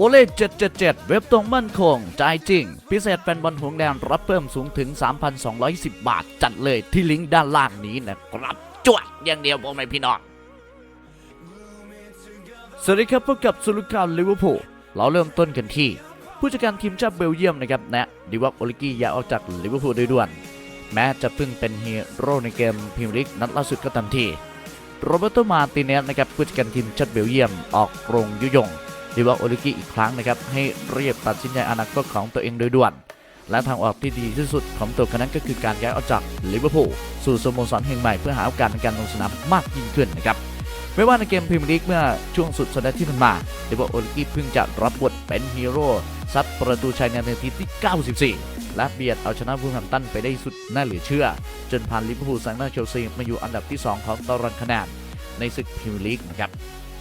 โอเล่777 เว็บตรงมั่นคงจ่ายจริง พิเศษแฟนบอลหงแดงรับเพิ่มสูงถึง 3,210 บาท จัดเลยที่ลิงก์ด้านล่างนี้นะครับจวดอย่างเดียวผมไม่พี่น้องสวัสดีครับพบกับสุลุกาลิเวอร์พูลเราเริ่มต้นกันที่ ผู้จัดการทีมชาติเบลเยียมนะครับแนะดิวักโอลิกี้ย้ายออกจากลิเวอร์พูลโดยด่วน แม้จะเพิ่งเป็นฮีโร่ในเกมพรีเมียร์ลีกนัดล่าสุดก็ตามทีโรเบร์โตมาติเนสนะครับผู้จัดการทีมชาติเบลเยียมออกโรงยุยง ดิวักโอลิกี้อีกครั้งนะครับ ให้เรียบตัดสินใจอนาคตของตัวเองโดยด่วน และทางออกที่ดีที่สุดของตัวคนนั้นก็คือการย้ายออกจากลิเวอร์พูลสู่สโมสรแห่งใหม่เพื่อหาโอกาสในการลงสนามมากยิ่งขึ้นนะครับไม่ว่าในเกมพรีเมียร์ลีกเมื่อช่วงสุดสัปดาห์ที่ผ่านมาดิเวักโอลิกี้เพิ่งจะรับบทเป็นฮีโร่ซัดประตูชัยในนาทีที่ 94 และเบียดเอาชนะวูลแฮมตันไปได้สุดน่าเหลือเชื่อ จนผ่านลิเวอร์พูลแซงหน้าเชลซีมาอยู่อันดับที่ 2 ของตารางคะแนนในศึกพรีเมียร์ลีกนะครับ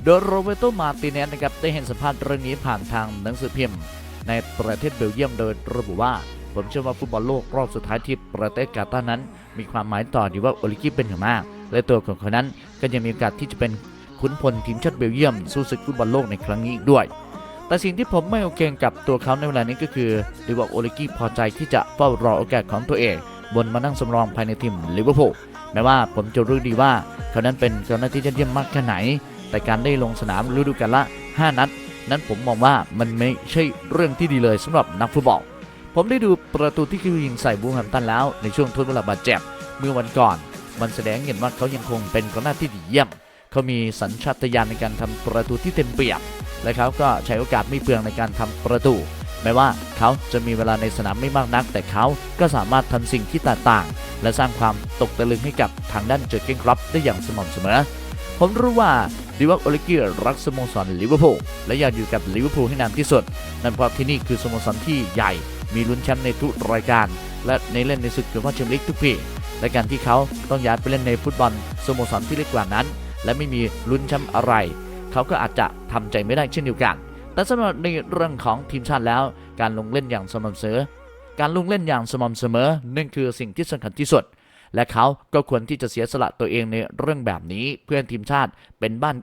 โดยโรเบโตมาติเนสนะครับได้เห็นสัมภาษณ์เรื่องนี้ผ่านทางหนังสือพิมพ์ ในประเทศเบลเยียมโดยระบุว่า ผมเชื่อว่าฟุตบอลโลกรอบสุดท้ายที่ประเทศกาตาร์นั้น มีความหมายต่อดีว่าโอลิกิเป็นอย่างมาก และตัวของเขานั้นก็ยังมีโอกาสที่จะเป็นขุนพลทีมชาติเบลเยียม สู้ศึกฟุตบอลโลกในครั้งนี้อีกด้วย แต่สิ่งที่ผมไม่โอเคกับตัวเขาในเวลานี้ก็คือดีว่าโอลิกิพอใจที่จะเฝ้ารอโอกาสของตัวเอง บนมานั่งสำรองภายในทีมลิเวอร์พูลแม้ว่าผมจะรู้ดีว่าเขานั้นเป็นเจ้าหน้าที่ยอดเยี่ยมมากแค่ไหน แต่การได้ลงสนามฤดูกาลละ 5 นัด นั้นผมมองว่ามันไม่ใช่เรื่องที่ดีเลยสำหรับนักฟุตบอล ผมได้ดูประตูที่เขายิงใส่บูมแฮมตันแล้วในช่วงทดเวลาบาดเจ็บเมื่อวันก่อน มันแสดงเห็นว่าเขายังคงเป็นกองหน้าที่ดีเยี่ยม เขามีสัญชาตญาณในการทำประตูที่เต็มเปี่ยม และเขาก็ใช้โอกาสไม่เปลืองในการทำประตู แม้ว่าเขาจะมีเวลาในสนามไม่มากนัก แต่เขาก็สามารถทำสิ่งที่แตกต่าง และสร้างความตกตะลึงให้กับทางด้านเจอเกนครอปได้อย่างสม่ำเสมอ ผมรู้ว่า ดิวักโอเลกี้รักสโมสรลิเวอร์พูลและอยากอยู่กับลิเวอร์พูลให้นานที่สุด นั่นเพราะที่นี่คือสโมสรที่ใหญ่ มีลุ้นแชมป์ในทุกรายการ และในเล่นในศึกยูฟ่าแชมเปี้ยนลีกทุกปีและการที่เขาต้องย้ายไปเล่นในฟุตบอลสโมสรที่เล็กกว่านั้น และไม่มีลุ้นแชมป์อะไร เขาก็อาจจะทำใจไม่ได้เช่นเดียวกัน แต่สำหรับในเรื่องของทีมชาติแล้ว การลงเล่นอย่างสม่ำเสมอ การลงเล่นอย่างสม่ำเสมอนั่นคือสิ่งที่สำคัญที่สุด และเขาก็ควรที่จะเสียสละตัวเองในเรื่องแบบนี้เพื่อทีมชาติเป็นบ้าน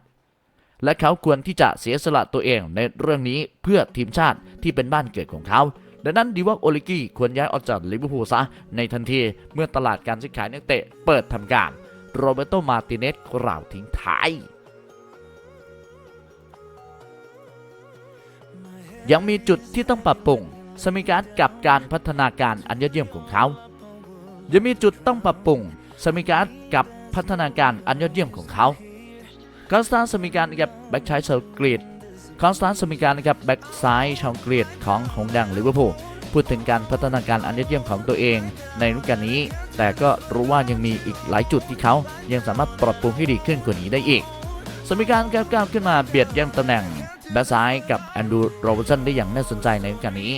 และเขาควรที่จะเสียสละตัวเองในเรื่องนี้เพื่อทีมชาติที่เป็นบ้านเกิดของเขาดังนั้นดีว่าโอลิกี้ควรย้ายออกจากลิเวอร์พูลซะในทันทีเมื่อตลาดการซื้อขายนักเตะเปิดทำการ โรเบโตมาติเนสกล่าวทิ้งท้าย ยังมีจุดที่ต้องปรับปรุงสมิการกับการพัฒนาการอันยอดเยี่ยมของเขา ยังมีจุดต้องปรับปรุงสมิการกับพัฒนาการอันยอดเยี่ยมของเขาคอนสแตนสมิการกับแบ็กชายชาวกรีดคอนสแตนสมิการกับแบ็กซ้ายชาวกรีดของหงส์แดงลิเวอร์พูลพูดถึงการพัฒนาการอันยอดเยี่ยมของตัวเองในฤดูกาลนี้ แต่ก็รู้ว่ายังมีอีกหลายจุดที่เขายังสามารถปรับปรุงให้ดีขึ้นกว่านี้ได้อีก สมิการก้าวก้าวขึ้นมาเบียดแย่งตำแหน่งแบ็กซ้ายกับแอนดรูโรเบร์สันได้อย่างน่าสนใจในฤดูกาลนี้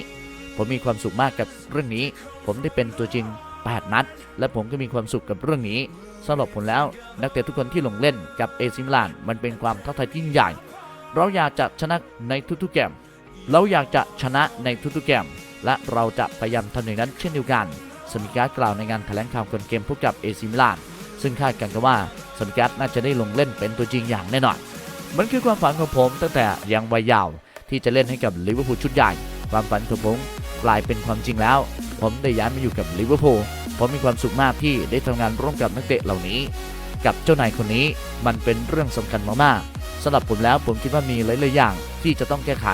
ผมมีความสุขมากกับเรื่องนี้ ผมได้เป็นตัวจริง 8 นัด และผมก็มีความสุขกับเรื่องนี้สำหรับผมแล้ว นักเตะทุกคนที่ลงเล่นกับเอซิมิลานมันเป็นความท้าทายที่ยิ่งใหญ่ เราอยากจะชนะในทุกๆเกมเราอยากจะชนะในทุกๆเกมและเราจะพยายามทำอย่างนั้นเช่นเดียวกันสมิการกล่าวในงานแถลงข่าวก่อนเกมพบกับเอซิมิลานซึ่งคาดกันกันว่าสมิการน่าจะได้ลงเล่นเป็นตัวจริงอย่างแน่นอนมันคือความฝันของผมตั้งแต่ยังวัยเยาว์ที่จะเล่นให้กับลิเวอร์พูลชุดใหญ่ ความฝันของผม กลายเป็นความจริงแล้ว ผมได้ย้ายมาอยู่กับลิเวอร์พูลผมมีความสุขมากที่ได้ทำงานร่วมกับนักเตะเหล่านี้ กับเจ้านายคนนี้มันเป็นเรื่องสำคัญมากๆสำหรับผมแล้วผมคิดว่ามีหลายๆอย่างที่จะต้องแก้ไข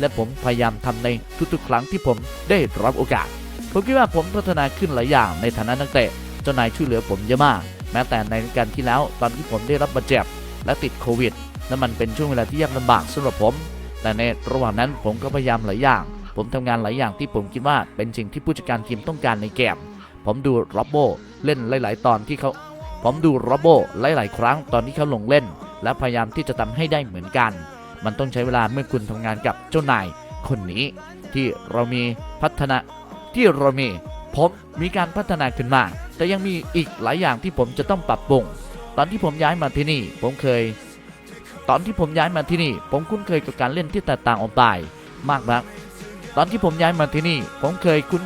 และผมพยายามทำในทุกๆ ครั้งที่ผมได้รับโอกาส ผมคิดว่าผมพัฒนาขึ้นหลายอย่างในฐานะนักเตะเจ้านายช่วยเหลือผมเยอะมาก แม้แต่ในการที่แล้วตอนที่ผมได้รับบาดเจ็บและติดโควิดและมันเป็นช่วงเวลาที่ยากลำบากสำหรับผม แต่ในระหว่างนั้นผมก็พยายามหลายอย่าง ผมทำงานหลายอย่างที่ผมคิดว่าเป็นสิ่งที่ผู้จัดการทีมต้องการในเกม ผมดูร็อบโบเล่นหลาย ๆ ตอนที่เขา ผมดูร็อบโบหลาย ๆ ครั้งตอนที่เขาลงเล่น และพยายามที่จะทำให้ได้เหมือนกัน มันต้องใช้เวลาเมื่อคุณทำงานกับเจ้านายคนนี้ ที่เรามีพัฒนาที่เรามีผมมีการพัฒนาขึ้นมา แต่ยังมีอีกหลายอย่างที่ผมจะต้องปรับปรุง ตอนที่ผมย้ายมาที่นี่ ผมเคย ตอนที่ผมย้ายมาที่นี่ ผมคุ้นเคยกับการเล่นที่แตกต่างออกไป มากนัก ตอนที่ผมย้ายมาที่นี่ ผมเคยคุ้น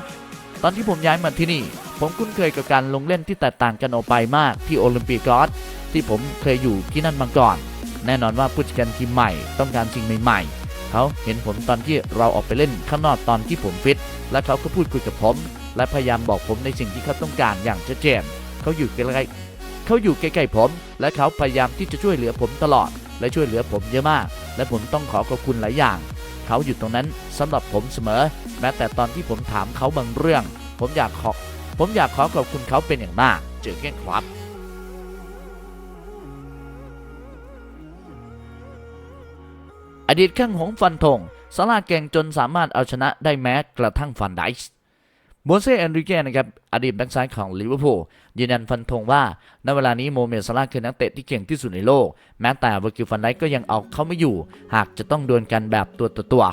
ตอนที่ผมย้ายมาที่นี่ ผมคุ้นเคยกับการลงเล่นที่แตกต่างกันออกไปมากที่โอลิมปิกอสที่ผมเคยอยู่ที่นั่นมาก่อน แน่นอนว่าผู้จัดการทีมใหม่ต้องการสิ่งใหม่ๆ เขาเห็นผมตอนที่เราออกไปเล่นข้างนอกตอนที่ผมฟิต และเขาก็พูดคุยกับผม และพยายามบอกผมในสิ่งที่เขาต้องการอย่างชัดเจนเขาอยู่ใกล้ๆเขาอยู่ใกล้ๆผม และเขาพยายามที่จะช่วยเหลือผมตลอด และช่วยเหลือผมเยอะมาก และผมต้องขอขอบคุณหลายอย่าง เขาอยู่ตรงนั้นสำหรับผมเสมอ แม้แต่ตอนที่ผมถามเขาบางเรื่อง ผมอยากขอผมอยากขอขอบคุณเขาเป็นอย่างมากเจอก้งครับอดีตข้างหงฟันธงสลาเก่งจนสามารถเอาชนะได้แม้กระทั่งฟันไดส์ โมเซ่เอนริเก้นะครับอดีตแบ็กซ้ายของลิเวอร์พูลยืนยันฟันธงว่าณเวลานี้โมเมดซาร่าคือนักเตะที่เก่งที่สุดในโลก แม้แต่เวากิลฟันไดก็ยังเอาเขาไม่อยู่ หากจะต้องดวลกันแบบตัวต่อตัว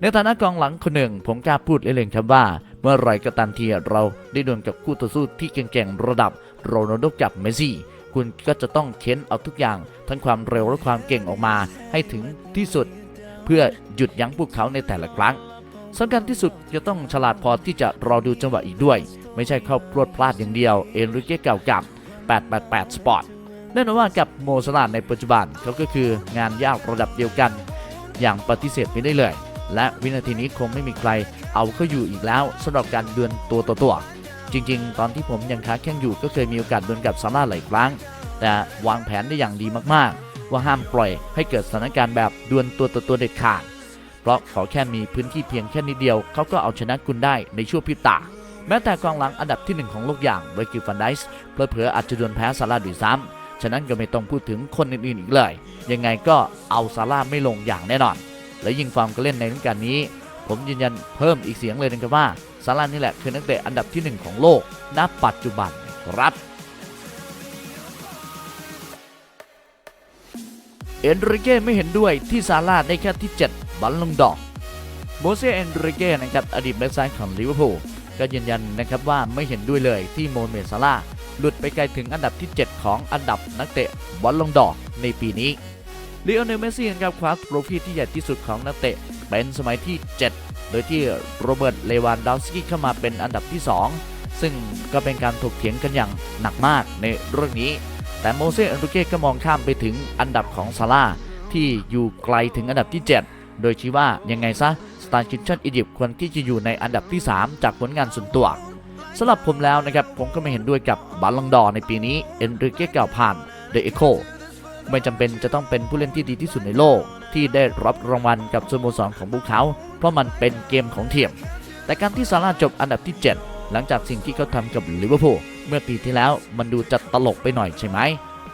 ในฐานะกองหลังคนหนึ่ง ผมกล้าพูดเลยๆครับว่า เมื่อไหรก็ตามทีเราได้ดวลกับคู่ต่อสู้ที่เก่งๆระดับโรนัลโดกับเมสซี่คุณก็จะต้องเค้นเอาทุกอย่าง ทั้งความเร็วและความเก่งออกมาให้ถึงที่สุด เพื่อหยุดยั้งพวกเขาในแต่ละครั้ง สำคัญที่สุดจะต้องฉลาดพอที่จะรอดูจังหวะอีกด้วย ไม่ใช่เข้าพรวดพลาดอย่างเดียว เอนริเกเก่ากับ 888 สปอร์ตแน่นอนว่ากับโมสลาดในปัจจุบันเขาก็คืองานยากระดับเดียวกัน อย่างปฏิเสธไม่ได้เลย และวินาทีนี้คงไม่มีใครเอาเขาอยู่อีกแล้วสำหรับการดวลตัวต่อตัว จริง ๆ ตอนที่ผมยังค้าแข่งอยู่ก็เคยมีโอกาสดวลกับซาร่าหลายครั้ง แต่วางแผนได้อย่างดีมากๆ ว่าห้ามปล่อยให้เกิดสถานการณ์แบบดวลตัวต่อตัวเด็ดขาด ราะขอแค่มีพื้นที่เพียงแค่นิดเดียว เขาก็เอาชนะคุณได้ในช่วงพริบตา แม้แต่กองหลังอันดับที่หนึ่งของโลกอย่างเวกิฟันไดส์เผลอๆอาจจะโดวลแพ้ซาร่าด้วยซ้ำฉะนั้นก็ไม่ต้องพูดถึงคนอื่นๆอีกเลย ยังไงก็เอาซาร่าไม่ลงอย่างแน่นอน และยิ่งฟาร์มก็เล่นในฤดูกาลนี้ ผมยืนยันเพิ่มอีกเสียงเลยนะครับว่าซาร่านี่แหละคือนักเตะอันดับที่หนึ่งของโลกณปัจจุบันครับเอ็นริเก้ไม่เห็นด้วยที่ซาร่าได้แค่ที่ 7 บัลลงดอกโมเซเอนริเก้นะครับอดีตแบ็กซ้ายของลิเวอร์พูลก็ยืนยันนะครับว่าไม่เห็นด้วยเลยที่โมเมซาร่าหลุดไปไกลถึงอันดับที่ 7 ของอันดับนักเตะบอลลงดอกในปีนี้ลีโอเนลเมสซี่นะครับคว้าโทรฟีที่ใหญ่ที่สุดของนักเตะเป็นสมัยที่ 7 โดยที่โรเบิร์ตเลวานดาวสกี้เข้ามาเป็นอันดับที่ 2 ซึ่งก็เป็นการถกเถียงกันอย่างหนักมากในเรื่องนี้ แต่โมเซ่อันรุเก้ก็มองข้ามไปถึงอันดับของซาร่าที่อยู่ไกลถึงอันดับที่ 7 โดยชี้ว่ายังไงซะสตาร์คินชันอียิปต์ควรที่จะอยู่ในอันดับที่ 3 จากผลงานส่วนตัวสำหรับผมแล้วนะครับ ผมก็ไม่เห็นด้วยกับบาลลงดอร์ในปีนี้ เอนริเก้กล่าวผ่านเดอะเอโคไม่จำเป็นจะต้องเป็นผู้เล่นที่ดีที่สุดในโลก ที่ได้รับรางวัลกับสโมสรของพวกเขา เพราะมันเป็นเกมของเทียม แต่การที่ซาร่าจบอันดับที่ 7 หลังจากสิ่งที่เขาทำกับลิเวอร์พูลเมื่อปีที่แล้วมันดูจะตลกไปหน่อยใช่ไหม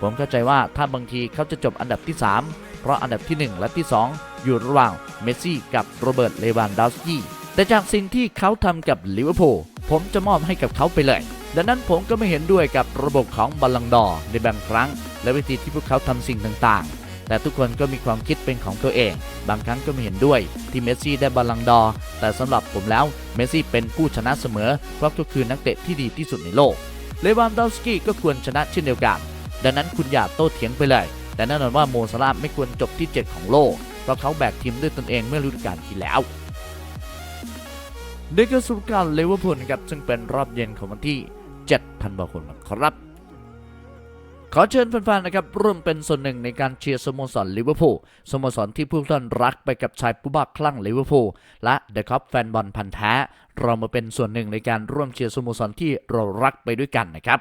ผมเข้าใจว่าถ้าบางทีเขาจะจบอันดับที่ 3 เพราะอันดับที่ 1 และที่ 2 อยู่ระหว่างเมสซี่กับโรเบิร์ตเลวานดาวสกี้แต่จากสิ่งที่เขาทำกับลิเวอร์พูลผมจะมอบให้กับเขาไปเลย ดังนั้นผมก็ไม่เห็นด้วยกับระบบของบัลลังดอในบางครั้ง และวิธีที่พวกเขาทำสิ่งต่างๆ แต่ทุกคนก็มีความคิดเป็นของตัวเอง บางครั้งก็ไม่เห็นด้วยที่เมสซี่ได้บัลลังดอ แต่สำหรับผมแล้วเมสซี่เป็นผู้ชนะเสมอ เพราะก็คือนักเตะที่ดีที่สุดในโลก เลวานดาวสกี้ก็ควรชนะเช่นเดียวกัน ดังนั้นคุณอย่าโต้เถียงไปเลย แต่แน่นอนว่าโมซาลาไม่ควรจบที่ 7 ของโลก เพราะเขาแบกทีมด้วยตนเองเมื่อฤดูกาลที่แล้วนี่ก็สุดการเลเวอร์พูลนะครับซึ่งเป็นรอบเย็นของวันที่ 7 ธันวาคมนครับ ขอเชิญแฟนๆนะครับร่วมเป็นส่วนหนึ่งในการเชียร์สโมสรลิเวอร์พูลสโมสรที่ผู้ท่านรักไปกับชายผู้บ้าคลั่งลิเวอร์พูลและเดอะคัพแฟนบอลพันธ์แท้ เรามาเป็นส่วนหนึ่งในการร่วมเชียร์สโมสรที่เรารักไปด้วยกันนะครับ